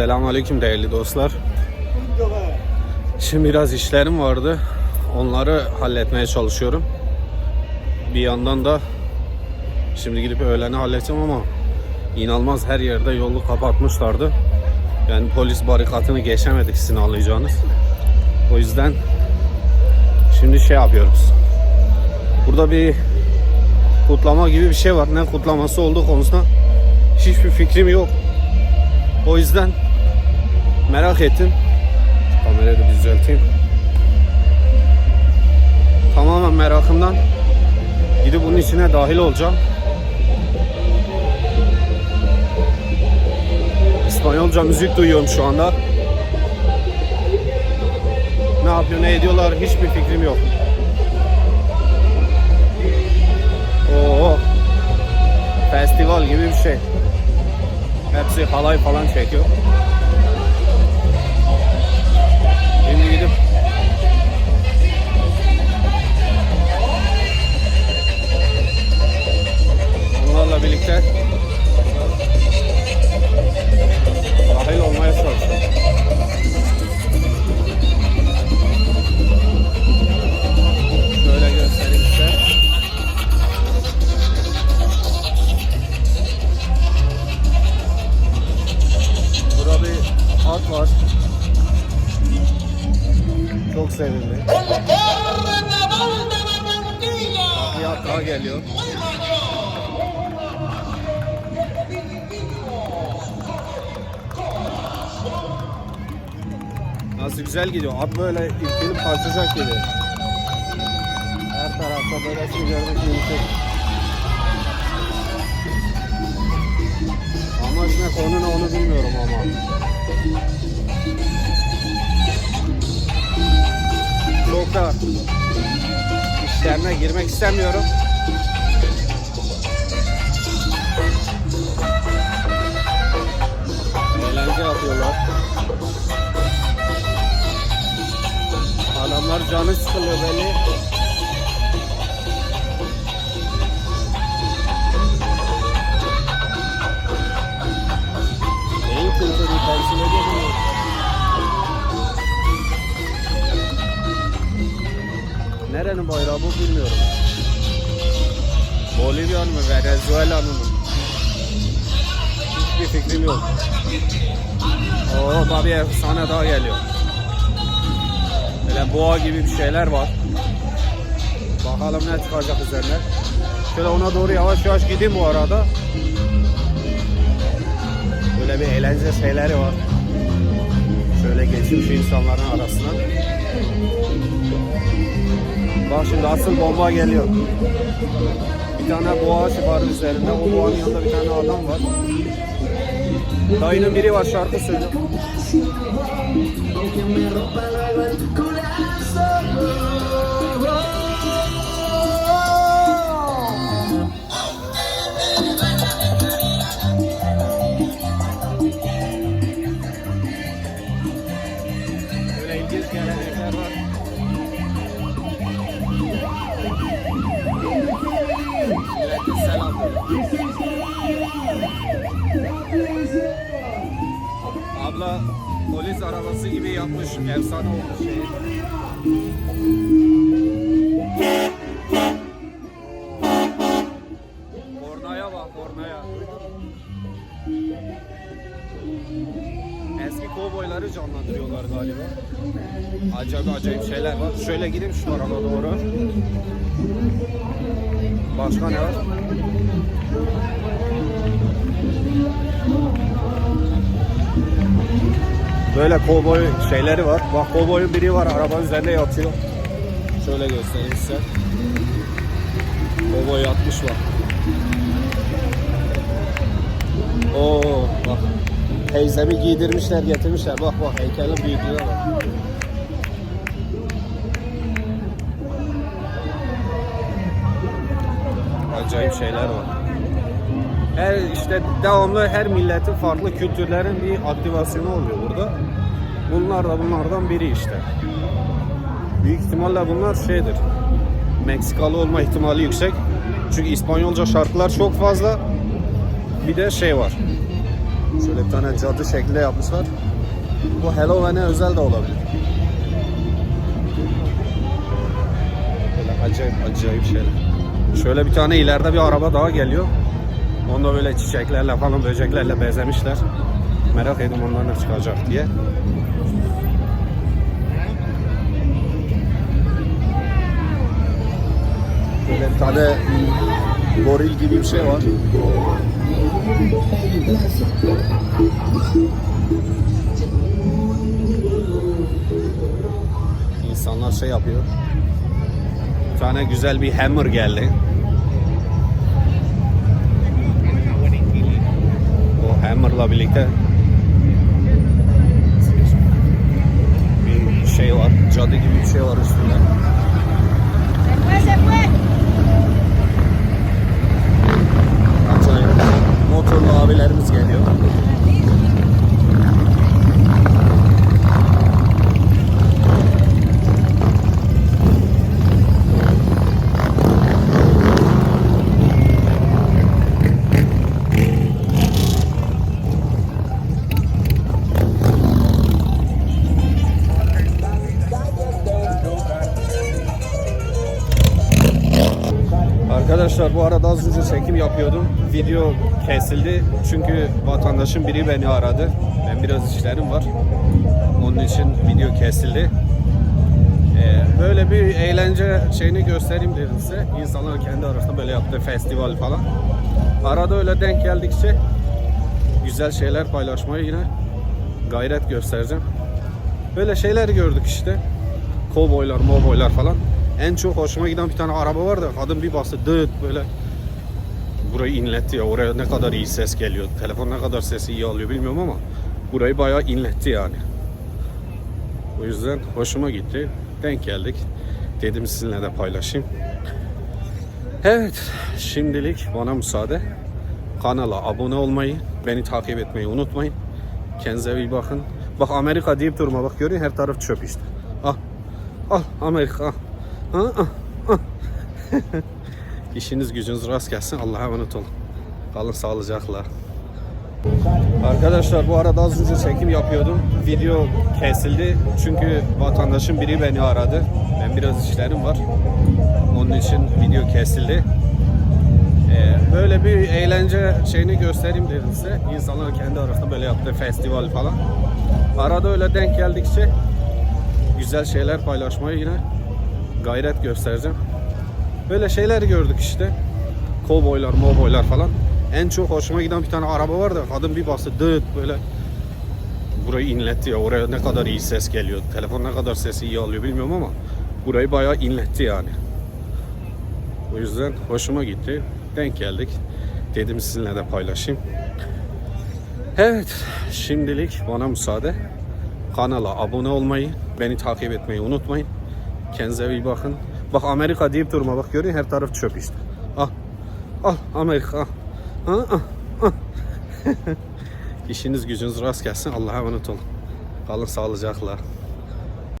Selamünaleyküm değerli dostlar. Şimdi biraz işlerim vardı. Onları halletmeye çalışıyorum. Bir yandan da şimdi gidip öğleni halledeceğim ama inanılmaz her yerde yolu kapatmışlardı. Yani polis barikatını geçemedik sizin anlayacağınız. O yüzden şimdi şey yapıyoruz. Burada bir kutlama gibi bir şey var. Ne kutlaması olduğu konusunda hiçbir fikrim yok. O yüzden merak ettim. Kamerayı da düzelteyim. Tamamen merakımdan gidip bunun içine dahil olacağım. İspanyolca müzik duyuyorum şu anda. Ne yapıyor, ne ediyorlar hiçbir fikrim yok. Oo. Festival gibi bir şey. Hepsi halay falan çekiyor. Geliyor. Nasıl güzel gidiyor. At böyle irkilip kaçacak gibi. Her tarafta böyle görmek mümkün. Ama ne konu ne onu bilmiyorum ama. Çok da işlerine girmek istemiyorum. Yapıyorlar. Adamlar canı sıkılıyor belli. Neyin kültürü temsil bunu? Nerenin bayrağı bu bilmiyorum. Bolivya mı, Venezuela mı? Hiçbir fikrim yok. Oo tabii efsane daha geliyor. Böyle boğa gibi bir şeyler var. Bakalım ne çıkacak üzerine. Şöyle ona doğru yavaş yavaş gideyim bu arada. Böyle bir eğlence şeyleri var. Şöyle geçeyim şu insanların arasına. Bak şimdi asıl bomba geliyor. Bir tane boğa var üzerinde. O boğanın yanında bir tane adam var. Dayının biri var şarkı söylüyor. Abla polis arabası gibi yapmış. Efsane olmuş şey. Kornaya bak kornaya. Eski kovboyları canlandırıyorlar galiba. Acayip acayip şeyler var. Şöyle gideyim şu tarafa doğru. Başka ne var? Böyle kovboy şeyleri var. Bak kovboyun biri var arabanın üzerinde yatıyor. Şöyle göstereyim size. Kovboy yatmış bak. Oo bak. Teyzemi giydirmişler getirmişler. Bak bak heykelin büyüklüğüne bak. Acayip şeyler var. Her işte devamlı her milletin farklı kültürlerin bir aktivasyonu oluyor burada. Bunlar da bunlardan biri işte. Büyük ihtimalle bunlar şeydir. Meksikalı olma ihtimali yüksek. Çünkü İspanyolca şarkılar çok fazla. Bir de şey var. Şöyle bir tane cadı şeklinde yapmışlar. Bu Halloween'e özel de olabilir. Böyle acayip acayip şeyler. Şöyle bir tane ileride bir araba daha geliyor. Onu da böyle çiçeklerle falan böceklerle bezemişler. Merak ettim ondan ne çıkacak diye. Böyle bir tane goril gibi bir şey var. İnsanlar şey yapıyor. Bir tane güzel bir hammer geldi. O hammerla birlikte bir şey var. Cadı gibi bir şey var üstünde. Arkadaşlar bu arada az önce çekim yapıyordum. Video kesildi çünkü vatandaşın biri beni aradı. Ben biraz işlerim var. Onun için video kesildi. Ee, böyle bir eğlence şeyini göstereyim dedim size. İnsanlar kendi arasında böyle yaptığı festival falan. Arada öyle denk geldikçe güzel şeyler paylaşmayı yine gayret göstereceğim. Böyle şeyler gördük işte. Kovboylar, movboylar falan. En çok hoşuma giden bir tane araba var da kadın bir bastı dıt böyle burayı inletti ya oraya ne kadar iyi ses geliyor. Telefon ne kadar sesi iyi alıyor bilmiyorum ama burayı bayağı inletti yani. O yüzden hoşuma gitti. Denk geldik. Dedim sizinle de paylaşayım. Evet, şimdilik bana müsaade. Kanala abone olmayı, beni takip etmeyi unutmayın. Kendinize iyi bakın. Bak Amerika deyip durma bak görüyor her taraf çöp işte. Al. Al Amerika al. İşiniz gücünüz rast gelsin. Allah'a emanet olun. Kalın sağlıcakla. Arkadaşlar bu arada az önce çekim yapıyordum. Video kesildi çünkü vatandaşın biri beni aradı. Ben biraz işlerim var. Onun için video kesildi. Ee, böyle bir eğlence şeyini göstereyim dedim size. İnsanlar kendi arasında böyle yaptığı festival falan. Arada öyle denk geldikçe güzel şeyler paylaşmayı yine gayret göstereceğim. Böyle şeyler gördük işte. Kovboylar, movboylar falan. En çok hoşuma giden bir tane araba var da kadın bir bastı dıt böyle burayı inletti ya oraya ne kadar iyi ses geliyor. Telefon ne kadar sesi iyi alıyor bilmiyorum ama burayı bayağı inletti yani. O yüzden hoşuma gitti. Denk geldik. Dedim sizinle de paylaşayım. Evet, şimdilik bana müsaade. Kanala abone olmayı, beni takip etmeyi unutmayın. Kendinize iyi bakın. Bak Amerika deyip durma bak görüyor her taraf çöp işte. Al. Al Amerika al. Ha, ah, ah. İşiniz gücünüz rast gelsin. Allah'a emanet olun. Kalın sağlıcakla.